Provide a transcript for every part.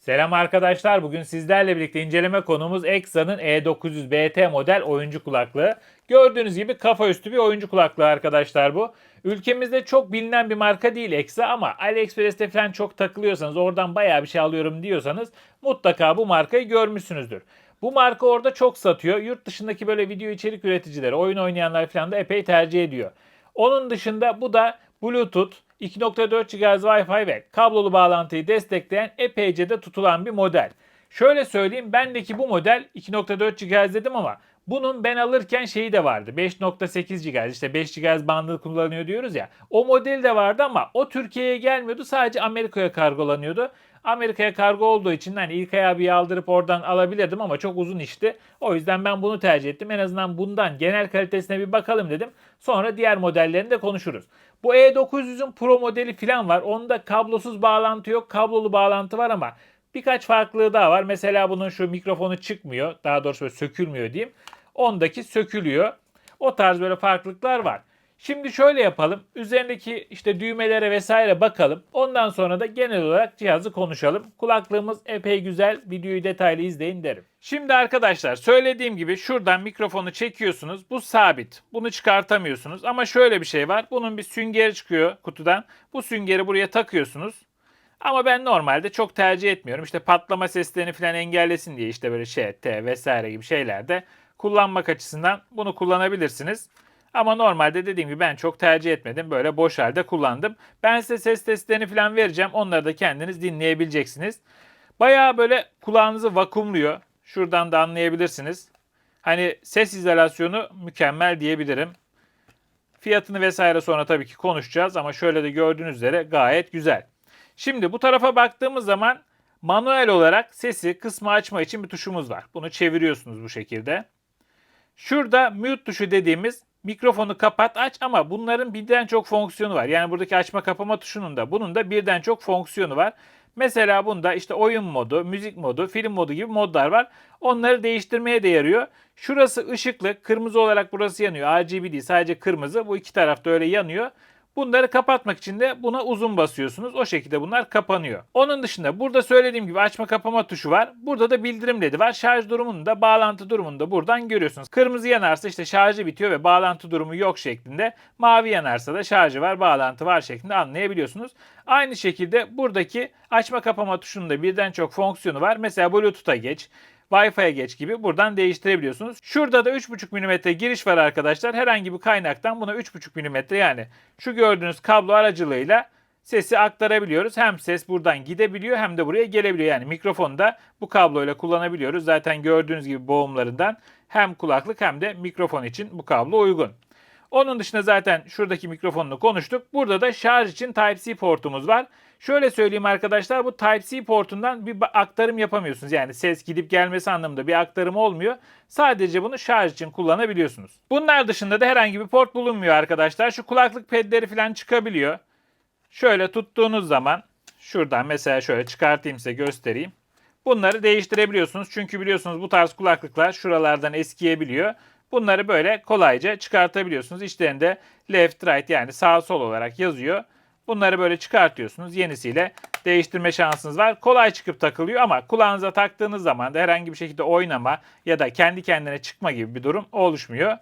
Selam arkadaşlar. Bugün sizlerle birlikte inceleme konumuz Exa'nın E900 BT model oyuncu kulaklığı. Gördüğünüz gibi kafa üstü bir oyuncu kulaklığı arkadaşlar bu. Ülkemizde çok bilinen bir marka değil Exa ama AliExpress'te falan çok takılıyorsanız oradan bayağı bir şey alıyorum diyorsanız mutlaka bu markayı görmüşsünüzdür. Bu marka orada çok satıyor. Yurt dışındaki böyle video içerik üreticileri, oyun oynayanlar falan da epey tercih ediyor. Onun dışında bu da Bluetooth, 2.4 GHz Wi-Fi ve kablolu bağlantıyı destekleyen epeyce de tutulan bir model. Şöyle söyleyeyim bendeki bu model 2.4 GHz dedim ama bunun ben alırken şeyi de vardı. 5.8 GHz işte 5 GHz bandı kullanıyor diyoruz ya. O model de vardı ama o Türkiye'ye gelmiyordu. Sadece Amerika'ya kargolanıyordu. Amerika'ya kargo olduğu için hani ilk ayağı aldırıp oradan alabilirdim ama çok uzun işti. O yüzden ben bunu tercih ettim. En azından bundan genel kalitesine bir bakalım dedim. Sonra diğer modellerini de konuşuruz. Bu E900'ün Pro modeli falan var. Onda kablosuz bağlantı yok. Kablolu bağlantı var ama birkaç farklılığı daha var. Mesela bunun şu mikrofonu çıkmıyor. Daha doğrusu böyle sökülmüyor diyeyim. Ondaki sökülüyor. O tarz böyle farklılıklar var. Şimdi şöyle yapalım. Üzerindeki işte düğmelere vesaire bakalım. Ondan sonra da genel olarak cihazı konuşalım. Kulaklığımız epey güzel. Videoyu detaylı izleyin derim. Şimdi arkadaşlar söylediğim gibi şuradan mikrofonu çekiyorsunuz. Bu sabit. Bunu çıkartamıyorsunuz. Ama şöyle bir şey var. Bunun bir süngeri çıkıyor kutudan. Bu süngeri buraya takıyorsunuz. Ama ben normalde çok tercih etmiyorum. İşte patlama seslerini falan engellesin diye işte böyle şey, T vesaire gibi şeylerde kullanmak açısından bunu kullanabilirsiniz. Ama normalde dediğim gibi ben çok tercih etmedim. Böyle boş halde kullandım. Ben size ses testlerini falan vereceğim. Onları da kendiniz dinleyebileceksiniz. Bayağı böyle kulağınızı vakumluyor. Şuradan da anlayabilirsiniz. Hani ses izolasyonu mükemmel diyebilirim. Fiyatını vesaire sonra tabii ki konuşacağız ama şöyle de gördüğünüz üzere gayet güzel. Şimdi bu tarafa baktığımız zaman manuel olarak sesi kısma açma için bir tuşumuz var. Bunu çeviriyorsunuz bu şekilde. Şurada mute tuşu dediğimiz mikrofonu kapat aç ama bunların birden çok fonksiyonu var. Yani buradaki açma kapama tuşunun da bunun da birden çok fonksiyonu var. Mesela bunda işte oyun modu, müzik modu, film modu gibi modlar var. Onları değiştirmeye de yarıyor. Şurası ışıklı, kırmızı olarak burası yanıyor. RGB değil sadece kırmızı. Bu iki tarafta öyle yanıyor. Bunları kapatmak için de buna uzun basıyorsunuz. O şekilde bunlar kapanıyor. Onun dışında burada söylediğim gibi açma kapama tuşu var. Burada da bildirim ledi var. Şarj durumunu da bağlantı durumunu da buradan görüyorsunuz. Kırmızı yanarsa işte şarjı bitiyor ve bağlantı durumu yok şeklinde. Mavi yanarsa da şarjı var, bağlantı var şeklinde anlayabiliyorsunuz. Aynı şekilde buradaki açma kapama tuşunun da birden çok fonksiyonu var. Mesela Bluetooth'a geç, Wi-Fi'ye geç gibi buradan değiştirebiliyorsunuz. Şurada da 3.5 mm giriş var arkadaşlar. Herhangi bir kaynaktan buna 3.5 mm yani şu gördüğünüz kablo aracılığıyla sesi aktarabiliyoruz. Hem ses buradan gidebiliyor hem de buraya gelebiliyor. Yani mikrofonu da bu kabloyla kullanabiliyoruz. Zaten gördüğünüz gibi boğumlarından hem kulaklık hem de mikrofon için bu kablo uygun. Onun dışında zaten şuradaki mikrofonunu konuştuk. Burada da şarj için Type-C portumuz var. Şöyle söyleyeyim arkadaşlar bu Type-C portundan bir aktarım yapamıyorsunuz. Yani ses gidip gelmesi anlamında bir aktarım olmuyor. Sadece bunu şarj için kullanabiliyorsunuz. Bunlar dışında da herhangi bir port bulunmuyor arkadaşlar. Şu kulaklık pedleri falan çıkabiliyor. Şöyle tuttuğunuz zaman şuradan mesela şöyle çıkartayım size göstereyim. Bunları değiştirebiliyorsunuz. Çünkü biliyorsunuz bu tarz kulaklıklar şuralardan eskiyebiliyor. Bunları böyle kolayca çıkartabiliyorsunuz. İçlerinde left right yani sağ sol olarak yazıyor. Bunları böyle çıkartıyorsunuz. Yenisiyle değiştirme şansınız var. Kolay çıkıp takılıyor ama kulağınıza taktığınız zaman da herhangi bir şekilde oynama ya da kendi kendine çıkma gibi bir durum oluşmuyor.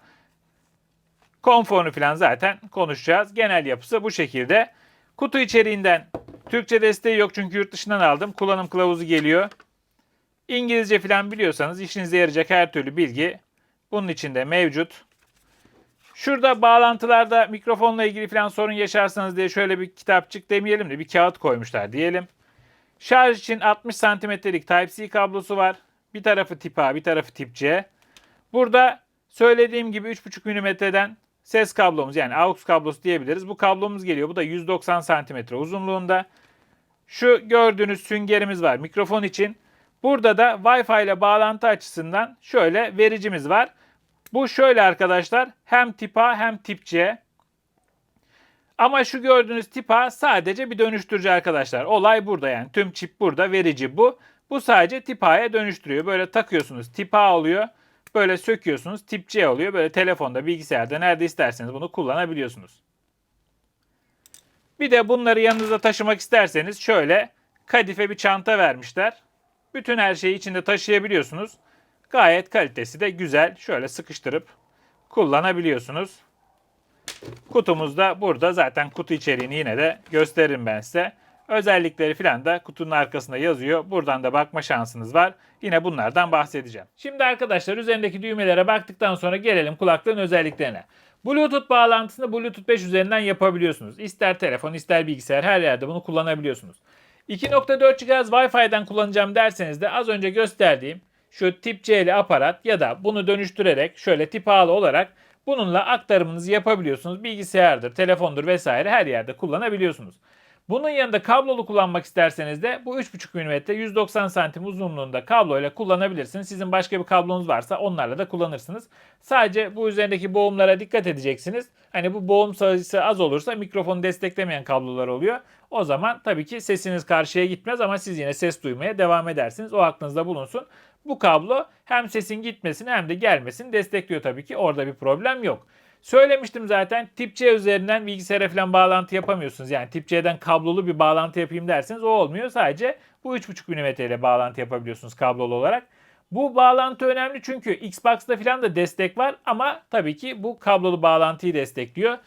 Konforunu falan zaten konuşacağız. Genel yapısı bu şekilde. Kutu içeriğinden Türkçe desteği yok çünkü yurt dışından aldım. Kullanım kılavuzu geliyor. İngilizce falan biliyorsanız işinize yarayacak her türlü bilgi bunun içinde mevcut. Şurada bağlantılarda mikrofonla ilgili falan sorun yaşarsanız diye şöyle bir kitapçık demeyelim de bir kağıt koymuşlar diyelim. Şarj için 60 santimetrelik Type-C kablosu var. Bir tarafı tip A, bir tarafı tip C. Burada söylediğim gibi 3.5 mm'den ses kablomuz yani AUX kablosu diyebiliriz. Bu kablomuz geliyor. Bu da 190 santimetre uzunluğunda. Şu gördüğünüz süngerimiz var mikrofon için. Burada da Wi-Fi ile bağlantı açısından şöyle vericimiz var. Bu şöyle arkadaşlar hem tip A hem tip C. Ama şu gördüğünüz tip A sadece bir dönüştürücü arkadaşlar. Olay burada yani tüm çip burada verici bu. Bu sadece tip A'ya dönüştürüyor. Böyle takıyorsunuz tip A oluyor. Böyle söküyorsunuz tip C oluyor. Böyle telefonda bilgisayarda nerede isterseniz bunu kullanabiliyorsunuz. Bir de bunları yanınızda taşımak isterseniz şöyle kadife bir çanta vermişler. Bütün her şeyi içinde taşıyabiliyorsunuz. Gayet kalitesi de güzel. Şöyle sıkıştırıp kullanabiliyorsunuz. Kutumuz da burada. Zaten kutu içeriğini yine de gösteririm ben size. Özellikleri falan da kutunun arkasında yazıyor. Buradan da bakma şansınız var. Yine bunlardan bahsedeceğim. Şimdi arkadaşlar üzerindeki düğmelere baktıktan sonra gelelim kulaklığın özelliklerine. Bluetooth bağlantısını Bluetooth 5 üzerinden yapabiliyorsunuz. İster telefon ister bilgisayar her yerde bunu kullanabiliyorsunuz. 2.4 GHz Wi-Fi'den kullanacağım derseniz de az önce gösterdiğim şu tip C'li aparat ya da bunu dönüştürerek şöyle tip A'lı olarak bununla aktarımınızı yapabiliyorsunuz. Bilgisayardır, telefondur vesaire her yerde kullanabiliyorsunuz. Bunun yanında kablolu kullanmak isterseniz de bu 3.5 mm 190 santim uzunluğunda kabloyla kullanabilirsiniz. Sizin başka bir kablonuz varsa onlarla da kullanırsınız. Sadece bu üzerindeki boğumlara dikkat edeceksiniz. Hani bu boğum sayısı az olursa mikrofonu desteklemeyen kablolar oluyor. O zaman tabii ki sesiniz karşıya gitmez ama siz yine ses duymaya devam edersiniz. O aklınızda bulunsun. Bu kablo hem sesin gitmesini hem de gelmesini destekliyor tabii ki. Orada bir problem yok. Söylemiştim zaten tip C üzerinden bilgisayara falan bağlantı yapamıyorsunuz. Yani tip C'den kablolu bir bağlantı yapayım derseniz o olmuyor. Sadece bu 3.5 mm ile bağlantı yapabiliyorsunuz kablolu olarak. Bu bağlantı önemli çünkü Xbox'ta falan da destek var ama tabii ki bu kablolu bağlantıyı destekliyor.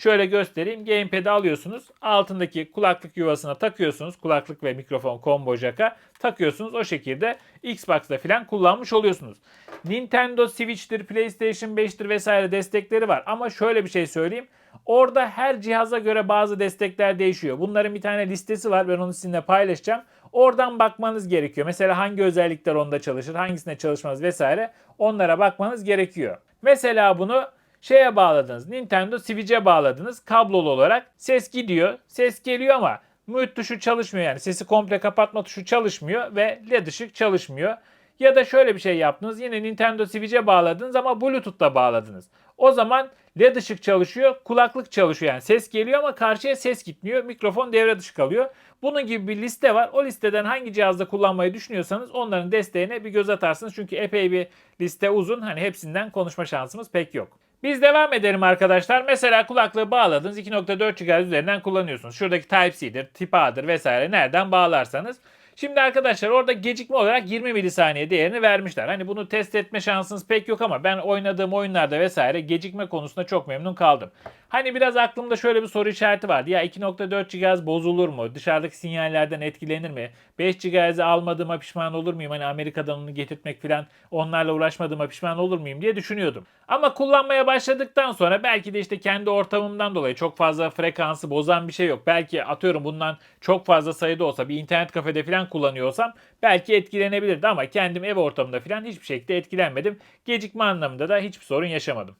Şöyle göstereyim. Gamepad'i alıyorsunuz. Altındaki kulaklık yuvasına takıyorsunuz. Kulaklık ve mikrofon combo jack'a takıyorsunuz. O şekilde Xbox'ta falan kullanmış oluyorsunuz. Nintendo Switch'tir, PlayStation 5'tir vesaire destekleri var. Ama şöyle bir şey söyleyeyim. Orada her cihaza göre bazı destekler değişiyor. Bunların bir tane listesi var. Ben onu sizinle paylaşacağım. Oradan bakmanız gerekiyor. Mesela hangi özellikler onda çalışır, hangisine çalışmaz vesaire. Onlara bakmanız gerekiyor. Mesela bunu şeye bağladınız. Nintendo Switch'e bağladınız. Kablolu olarak ses gidiyor. Ses geliyor ama mute tuşu çalışmıyor yani. Sesi komple kapatma tuşu çalışmıyor ve led ışık çalışmıyor. Ya da şöyle bir şey yaptınız. Yine Nintendo Switch'e bağladınız ama Bluetooth'la bağladınız. O zaman led ışık çalışıyor, kulaklık çalışıyor. Yani ses geliyor ama karşıya ses gitmiyor. Mikrofon devre dışı kalıyor. Bunun gibi bir liste var. O listeden hangi cihazda kullanmayı düşünüyorsanız onların desteğine bir göz atarsınız. Çünkü epey bir liste uzun. Hani hepsinden konuşma şansımız pek yok. Biz devam edelim arkadaşlar. Mesela kulaklığı bağladınız 2.4 GHz üzerinden kullanıyorsunuz. Şuradaki Type-C'dir, tip A'dır vesaire nereden bağlarsanız. Şimdi arkadaşlar orada gecikme olarak 20 milisaniye değerini vermişler. Hani bunu test etme şansınız pek yok ama ben oynadığım oyunlarda vesaire gecikme konusunda çok memnun kaldım. Hani biraz aklımda şöyle bir soru işareti vardı. Ya 2.4 GHz bozulur mu? Dışarıdaki sinyallerden etkilenir mi? 5 GHz'i almadığıma pişman olur muyum? Hani Amerika'dan onu getirtmek falan onlarla uğraşmadığıma pişman olur muyum diye düşünüyordum. Ama kullanmaya başladıktan sonra belki de işte kendi ortamımdan dolayı çok fazla frekansı bozan bir şey yok. Belki atıyorum bundan çok fazla sayıda olsa bir internet kafede falan kullanıyorsam belki etkilenebilirdi ama kendim ev ortamında falan hiçbir şekilde etkilenmedim. Gecikme anlamında da hiçbir sorun yaşamadım.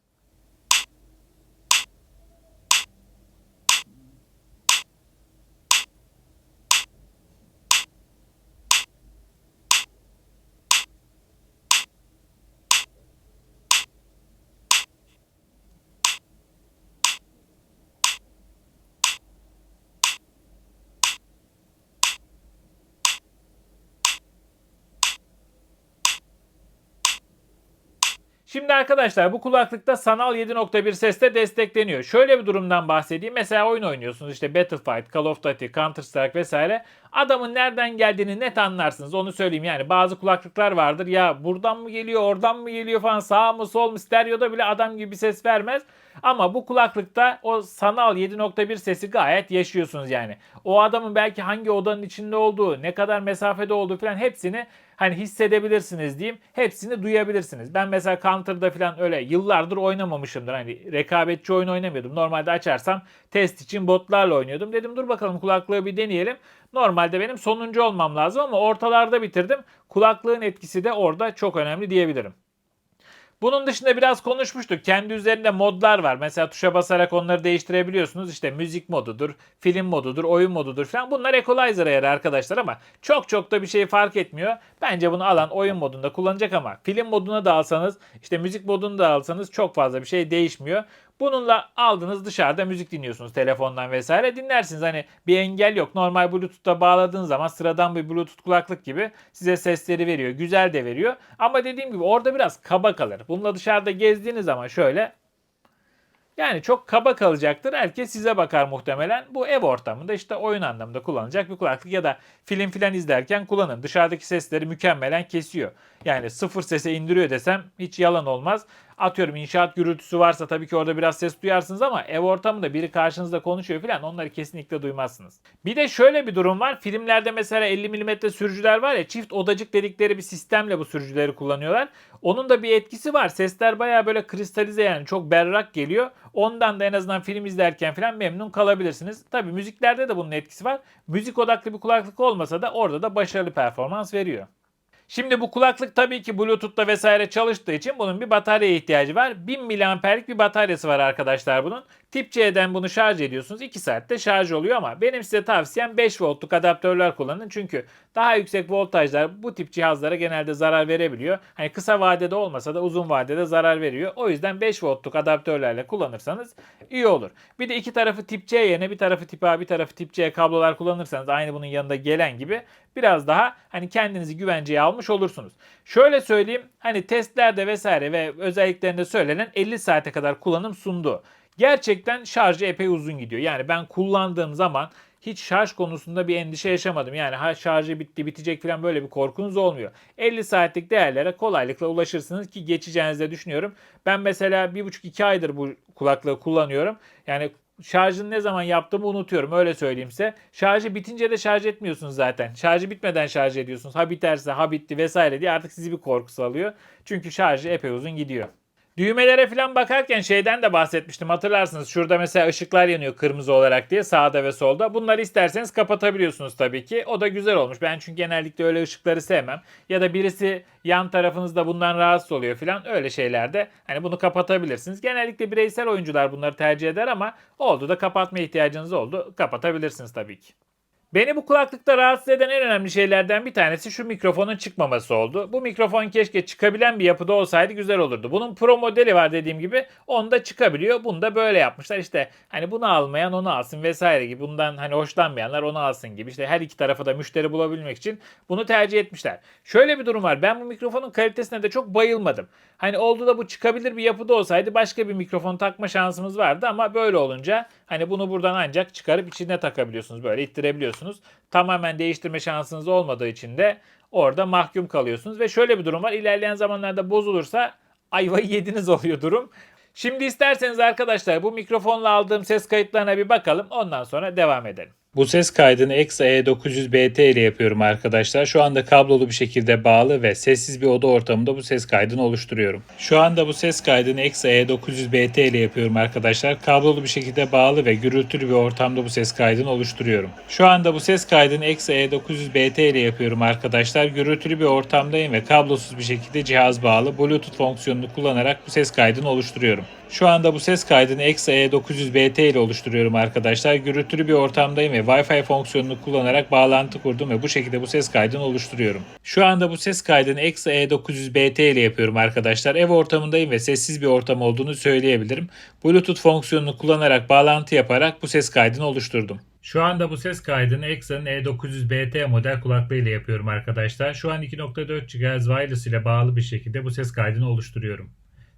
Şimdi arkadaşlar bu kulaklıkta sanal 7.1 sesle destekleniyor. Şöyle bir durumdan bahsedeyim. Mesela oyun oynuyorsunuz işte Battlefield, Call of Duty, Counter Strike vesaire. Adamın nereden geldiğini net anlarsınız. Onu söyleyeyim yani bazı kulaklıklar vardır. Ya buradan mı geliyor, oradan mı geliyor falan sağ mı sol mu stereoda bile adam gibi bir ses vermez. Ama bu kulaklıkta o sanal 7.1 sesi gayet yaşıyorsunuz yani. O adamın belki hangi odanın içinde olduğu, ne kadar mesafede olduğu falan hepsini hani hissedebilirsiniz diyeyim. Hepsini duyabilirsiniz. Ben mesela Counter'da falan öyle yıllardır oynamamışımdır. Hani rekabetçi oyun oynamıyordum. Normalde açarsam test için botlarla oynuyordum. Dedim dur bakalım kulaklığı bir deneyelim. Normalde benim sonuncu olmam lazım ama ortalarda bitirdim. Kulaklığın etkisi de orada çok önemli diyebilirim. Bunun dışında biraz konuşmuştuk. Kendi üzerinde modlar var. Mesela tuşa basarak onları değiştirebiliyorsunuz. İşte müzik modudur, film modudur, oyun modudur falan. Bunlar equalizer'a yarar arkadaşlar ama çok çok da bir şey fark etmiyor. Bence bunu alan oyun modunda kullanacak ama film moduna da alsanız, işte müzik modunu da alsanız çok fazla bir şey değişmiyor. Bununla aldınız dışarıda müzik dinliyorsunuz telefondan vesaire dinlersiniz. Hani bir engel yok. Normal Bluetooth'ta bağladığın zaman sıradan bir Bluetooth kulaklık gibi size sesleri veriyor. Güzel de veriyor. Ama dediğim gibi orada biraz kaba kalır. Bununla dışarıda gezdiğiniz zaman şöyle Yani çok kaba kalacaktır. Herkes size bakar muhtemelen. Bu ev ortamında işte oyun anlamında kullanılacak bir kulaklık ya da film filan izlerken kullanın. Dışarıdaki sesleri mükemmelen kesiyor. Yani sıfır sese indiriyor desem hiç yalan olmaz. Atıyorum inşaat gürültüsü varsa tabii ki orada biraz ses duyarsınız ama ev ortamında biri karşınızda konuşuyor falan onları kesinlikle duymazsınız. Bir de şöyle bir durum var. Filmlerde mesela 50 mm sürücüler var ya çift odacık dedikleri bir sistemle bu sürücüleri kullanıyorlar. Onun da bir etkisi var. Sesler baya böyle kristalize yani çok berrak geliyor. Ondan da en azından film izlerken falan memnun kalabilirsiniz. Tabii müziklerde de bunun etkisi var. Müzik odaklı bir kulaklık olmasa da orada da başarılı performans veriyor. Şimdi bu kulaklık tabii ki Bluetooth'ta vesaire çalıştığı için bunun bir bataryaya ihtiyacı var. 1000 miliamperlik bir bataryası var arkadaşlar bunun. Tip C'den bunu şarj ediyorsunuz. 2 saatte şarj oluyor ama benim size tavsiyem 5 voltluk adaptörler kullanın. Çünkü daha yüksek voltajlar bu tip cihazlara genelde zarar verebiliyor. Hani kısa vadede olmasa da uzun vadede zarar veriyor. O yüzden 5 voltluk adaptörlerle kullanırsanız iyi olur. Bir de iki tarafı tip C yerine bir tarafı tip A bir tarafı tip C kablolar kullanırsanız aynı bunun yanında gelen gibi biraz daha hani kendinizi güvenceye almış olursunuz. Şöyle söyleyeyim hani testlerde vesaire ve özelliklerinde söylenen 50 saate kadar kullanım sundu. Gerçekten şarjı epey uzun gidiyor. Yani ben kullandığım zaman hiç şarj konusunda bir endişe yaşamadım. Yani ha şarjı bitti bitecek falan böyle bir korkunuz olmuyor. 50 saatlik değerlere kolaylıkla ulaşırsınız ki geçeceğinizi de düşünüyorum. Ben mesela 1,5-2 aydır bu kulaklığı kullanıyorum. Yani şarjını ne zaman yaptığımı unutuyorum öyle söyleyeyim size. Şarjı bitince de şarj etmiyorsunuz zaten. Şarjı bitmeden şarj ediyorsunuz. Ha biterse ha bitti vesaire diye artık sizi bir korkusu alıyor. Çünkü şarjı epey uzun gidiyor. Düğmelere falan bakarken şeyden de bahsetmiştim hatırlarsınız. Şurada mesela ışıklar yanıyor kırmızı olarak diye sağda ve solda. Bunları isterseniz kapatabiliyorsunuz tabii ki. O da güzel olmuş. Ben çünkü genellikle öyle ışıkları sevmem. Ya da birisi yan tarafınızda bundan rahatsız oluyor falan öyle şeylerde hani bunu kapatabilirsiniz. Genellikle bireysel oyuncular bunları tercih eder ama oldu da kapatma ihtiyacınız oldu. Kapatabilirsiniz tabii ki. Beni bu kulaklıkta rahatsız eden en önemli şeylerden bir tanesi şu mikrofonun çıkmaması oldu. Bu mikrofon keşke çıkabilen bir yapıda olsaydı güzel olurdu. Bunun pro modeli var dediğim gibi. Onda çıkabiliyor. Bunu da böyle yapmışlar. İşte hani bunu almayan onu alsın vesaire gibi. Bundan hani hoşlanmayanlar onu alsın gibi. İşte her iki tarafa da müşteri bulabilmek için bunu tercih etmişler. Şöyle bir durum var. Ben bu mikrofonun kalitesine de çok bayılmadım. Hani oldu da bu çıkabilir bir yapıda olsaydı başka bir mikrofon takma şansımız vardı ama böyle olunca hani bunu buradan ancak çıkarıp içine takabiliyorsunuz. Böyle ittirebiliyorsunuz. Tamamen değiştirme şansınız olmadığı için de orada mahkum kalıyorsunuz. Ve şöyle bir durum var. İlerleyen zamanlarda bozulursa ayvayı yediniz oluyor durum. Şimdi isterseniz arkadaşlar bu mikrofonla aldığım ses kayıtlarına bir bakalım. Ondan sonra devam edelim. Bu ses kaydını Exa E900BT ile yapıyorum arkadaşlar. Şu anda kablolu bir şekilde bağlı ve sessiz bir oda ortamında bu ses kaydını oluşturuyorum. Şu anda bu ses kaydını Exa E900BT ile yapıyorum arkadaşlar. Kablolu bir şekilde bağlı ve gürültülü bir ortamda bu ses kaydını oluşturuyorum. Şu anda bu ses kaydını Exa E900BT ile yapıyorum arkadaşlar. Gürültülü bir ortamdayım ve kablosuz bir şekilde cihaz bağlı Bluetooth fonksiyonunu kullanarak bu ses kaydını oluşturuyorum. Şu anda bu ses kaydını Exa E900BT ile oluşturuyorum arkadaşlar. Gürültülü bir ortamdayım ve Wi-Fi fonksiyonunu kullanarak bağlantı kurdum ve bu şekilde bu ses kaydını oluşturuyorum. Şu anda bu ses kaydını Exa E900BT ile yapıyorum arkadaşlar. Ev ortamındayım ve sessiz bir ortam olduğunu söyleyebilirim. Bluetooth fonksiyonunu kullanarak bağlantı yaparak bu ses kaydını oluşturdum. Şu anda bu ses kaydını Exa'nın E900BT model kulaklığı ile yapıyorum arkadaşlar. Şu an 2.4 GHz wireless ile bağlı bir şekilde bu ses kaydını oluşturuyorum.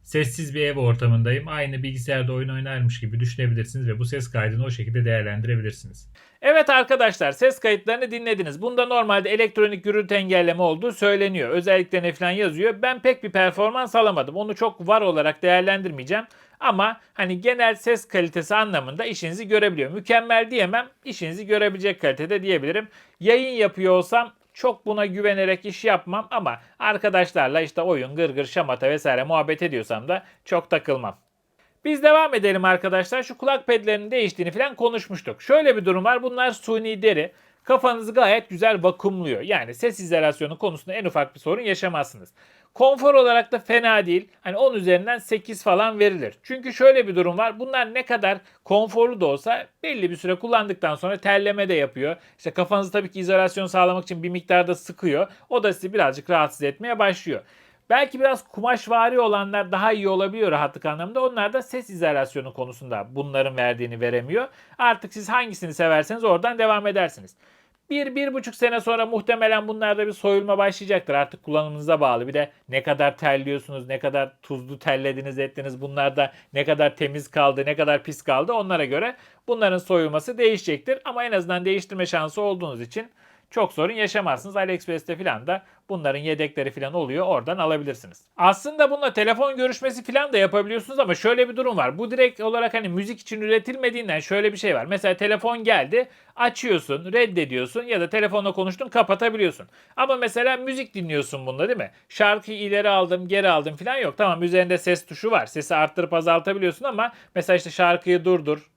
Sessiz bir ev ortamındayım. Aynı bilgisayarda oyun oynarmış gibi düşünebilirsiniz ve bu ses kaydını o şekilde değerlendirebilirsiniz. Evet arkadaşlar ses kayıtlarını dinlediniz. Bunda normalde elektronik gürültü engelleme olduğu söyleniyor. Özellikle falan yazıyor. Ben pek bir performans alamadım. Onu çok var olarak değerlendirmeyeceğim. Ama hani genel ses kalitesi anlamında işinizi görebiliyor. Mükemmel diyemem. işinizi görebilecek kalitede diyebilirim. Yayın yapıyor olsam çok buna güvenerek iş yapmam ama arkadaşlarla işte oyun, gırgır, şamata vesaire muhabbet ediyorsam da çok takılmam. Biz devam edelim arkadaşlar. Şu kulak pedlerinin değiştiğini falan konuşmuştuk. Şöyle bir durum var. Bunlar suni deri. Kafanızı gayet güzel vakumluyor. Yani ses izolasyonu konusunda en ufak bir sorun yaşamazsınız. Konfor olarak da fena değil. Hani 10 üzerinden 8 falan verilir. Çünkü şöyle bir durum var. Bunlar ne kadar konforlu da olsa belli bir süre kullandıktan sonra terleme de yapıyor. İşte kafanızı tabii ki izolasyon sağlamak için bir miktarda sıkıyor. O da sizi birazcık rahatsız etmeye başlıyor. Belki biraz kumaşvari olanlar daha iyi olabiliyor rahatlık anlamında. Onlar da ses izolasyonu konusunda bunların verdiğini veremiyor. Artık siz hangisini severseniz oradan devam edersiniz. Bir, bir buçuk sene sonra muhtemelen bunlarda bir soyulma başlayacaktır. Artık kullanımınıza bağlı. Bir de ne kadar terliyorsunuz, ne kadar tuzlu terlediniz, ettiniz. Bunlarda ne kadar temiz kaldı, ne kadar pis kaldı onlara göre bunların soyulması değişecektir. Ama en azından değiştirme şansı olduğunuz için çok sorun yaşamazsınız. AliExpress'te falan da bunların yedekleri falan oluyor. Oradan alabilirsiniz. Aslında bununla telefon görüşmesi falan da yapabiliyorsunuz ama şöyle bir durum var. Bu direkt olarak hani müzik için üretilmediğinden şöyle bir şey var. Mesela telefon geldi, açıyorsun, reddediyorsun ya da telefonla konuştun, kapatabiliyorsun. Ama mesela müzik dinliyorsun bunda değil mi? Şarkıyı ileri aldım, geri aldım falan yok. Tamam üzerinde ses tuşu var. Sesi arttırıp azaltabiliyorsun ama mesela işte şarkıyı durdur,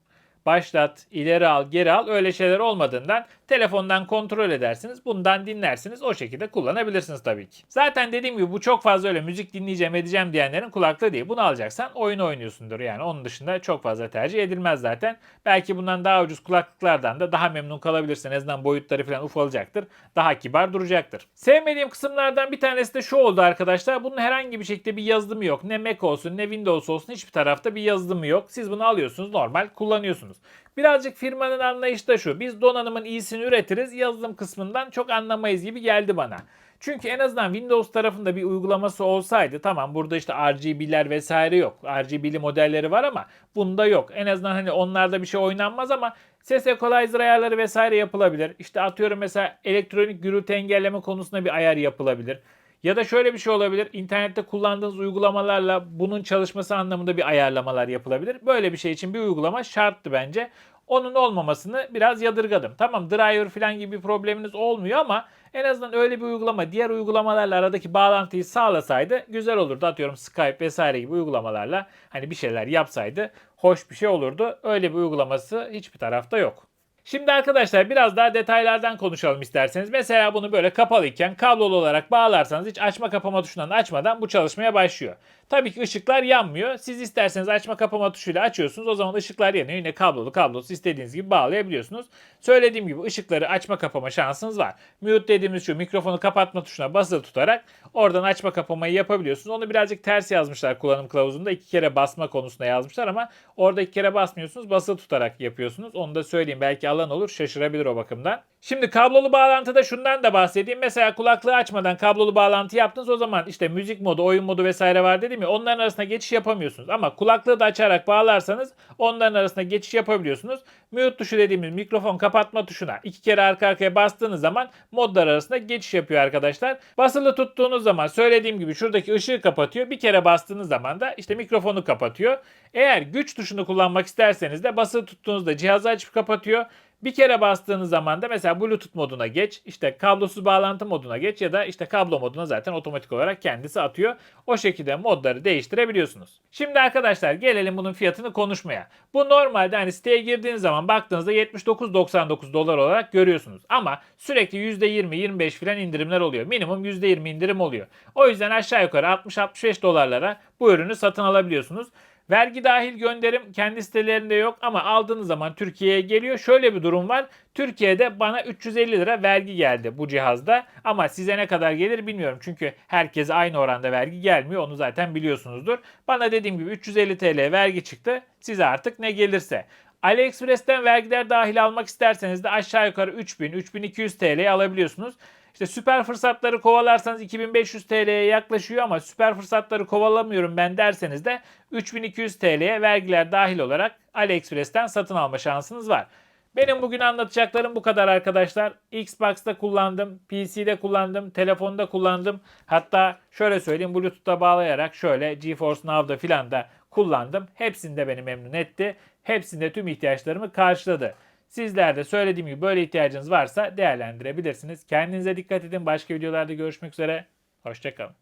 başlat, ileri al, geri al öyle şeyler olmadığından telefondan kontrol edersiniz. Bundan dinlersiniz. O şekilde kullanabilirsiniz tabii ki. Zaten dediğim gibi bu çok fazla öyle müzik dinleyeceğim edeceğim diyenlerin kulaklığı değil. Bunu alacaksan oyun oynuyorsundur yani. Onun dışında çok fazla tercih edilmez zaten. Belki bundan daha ucuz kulaklıklardan da daha memnun kalabilirsin. En azından boyutları falan ufalacaktır. Daha kibar duracaktır. Sevmediğim kısımlardan bir tanesi de şu oldu arkadaşlar. Bunun herhangi bir şekilde bir yazılımı yok. Ne Mac olsun ne Windows olsun hiçbir tarafta bir yazılımı yok. Siz bunu alıyorsunuz normal kullanıyorsunuz. Birazcık firmanın anlayışı da şu. Biz donanımın iyisini üretiriz. Yazılım kısmından çok anlamayız gibi geldi bana. Çünkü en azından Windows tarafında bir uygulaması olsaydı tamam burada işte RGB'ler vesaire yok. RGB'li modelleri var ama bunda yok. En azından hani onlarda bir şey oynanmaz ama ses equalizer ayarları vesaire yapılabilir. İşte atıyorum mesela elektronik gürültü engelleme konusunda bir ayar yapılabilir. Ya da şöyle bir şey olabilir. İnternette kullandığınız uygulamalarla bunun çalışması anlamında bir ayarlamalar yapılabilir. Böyle bir şey için bir uygulama şarttı bence. Onun olmamasını biraz yadırgadım. Tamam driver falan gibi bir probleminiz olmuyor ama en azından öyle bir uygulama diğer uygulamalarla aradaki bağlantıyı sağlasaydı güzel olurdu. Atıyorum Skype vesaire gibi uygulamalarla hani bir şeyler yapsaydı hoş bir şey olurdu. Öyle bir uygulaması hiçbir tarafta yok. Şimdi arkadaşlar biraz daha detaylardan konuşalım isterseniz. Mesela bunu böyle kapalıyken kablolu olarak bağlarsanız hiç açma kapama tuşundan açmadan bu çalışmaya başlıyor. Tabii ki ışıklar yanmıyor. Siz isterseniz açma kapama tuşuyla açıyorsunuz. O zaman ışıklar yanıyor. Yine kablolu kablosuz istediğiniz gibi bağlayabiliyorsunuz. Söylediğim gibi ışıkları açma kapama şansınız var. Mute dediğimiz şu mikrofonu kapatma tuşuna basılı tutarak oradan açma kapamayı yapabiliyorsunuz. Onu birazcık ters yazmışlar kullanım kılavuzunda. iki kere basma konusunda yazmışlar ama orada iki kere basmıyorsunuz. Basılı tutarak yapıyorsunuz. Onu da söyleyeyim. Belki alan olur şaşırabilir o bakımdan. Şimdi kablolu bağlantıda şundan da bahsedeyim. Mesela kulaklığı açmadan kablolu bağlantı yaptınız o zaman işte müzik modu, oyun modu vesaire var dedim ya onların arasında geçiş yapamıyorsunuz. Ama kulaklığı da açarak bağlarsanız onların arasında geçiş yapabiliyorsunuz. Mute tuşu dediğimiz mikrofon kapatma tuşuna iki kere arka arkaya bastığınız zaman modlar arasında geçiş yapıyor arkadaşlar. Basılı tuttuğunuz zaman söylediğim gibi şuradaki ışığı kapatıyor. Bir kere bastığınız zaman da işte mikrofonu kapatıyor. Eğer güç tuşunu kullanmak isterseniz de basılı tuttuğunuzda cihazı açıp kapatıyor. Bir kere bastığınız zaman da mesela Bluetooth moduna geç, işte kablosuz bağlantı moduna geç ya da işte kablo moduna zaten otomatik olarak kendisi atıyor. O şekilde modları değiştirebiliyorsunuz. Şimdi arkadaşlar gelelim bunun fiyatını konuşmaya. Bu normalde hani siteye girdiğiniz zaman baktığınızda 79.99 dolar olarak görüyorsunuz. Ama sürekli %20-25 falan indirimler oluyor. Minimum %20 indirim oluyor. O yüzden aşağı yukarı 60-65 dolarlara bu ürünü satın alabiliyorsunuz. Vergi dahil gönderim kendi sitelerinde yok ama aldığınız zaman Türkiye'ye geliyor. Şöyle bir durum var. Türkiye'de bana 350 lira vergi geldi bu cihazda ama size ne kadar gelir bilmiyorum. Çünkü herkese aynı oranda vergi gelmiyor. Onu zaten biliyorsunuzdur. Bana dediğim gibi 350 TL vergi çıktı. Size artık ne gelirse. AliExpress'ten vergiler dahil almak isterseniz de aşağı yukarı 3000-3200 TL alabiliyorsunuz. İşte süper fırsatları kovalarsanız 2500 TL'ye yaklaşıyor ama süper fırsatları kovalamıyorum ben derseniz de 3200 TL'ye vergiler dahil olarak AliExpress'ten satın alma şansınız var. Benim bugün anlatacaklarım bu kadar arkadaşlar. Xbox'ta kullandım, PC'de kullandım, telefonda kullandım. Hatta şöyle söyleyeyim Bluetooth'ta bağlayarak şöyle GeForce Now'da filan da kullandım. Hepsinde beni memnun etti. Hepsinde tüm ihtiyaçlarımı karşıladı. Sizler de söylediğim gibi böyle ihtiyacınız varsa değerlendirebilirsiniz. Kendinize dikkat edin. Başka videolarda görüşmek üzere. Hoşçakalın.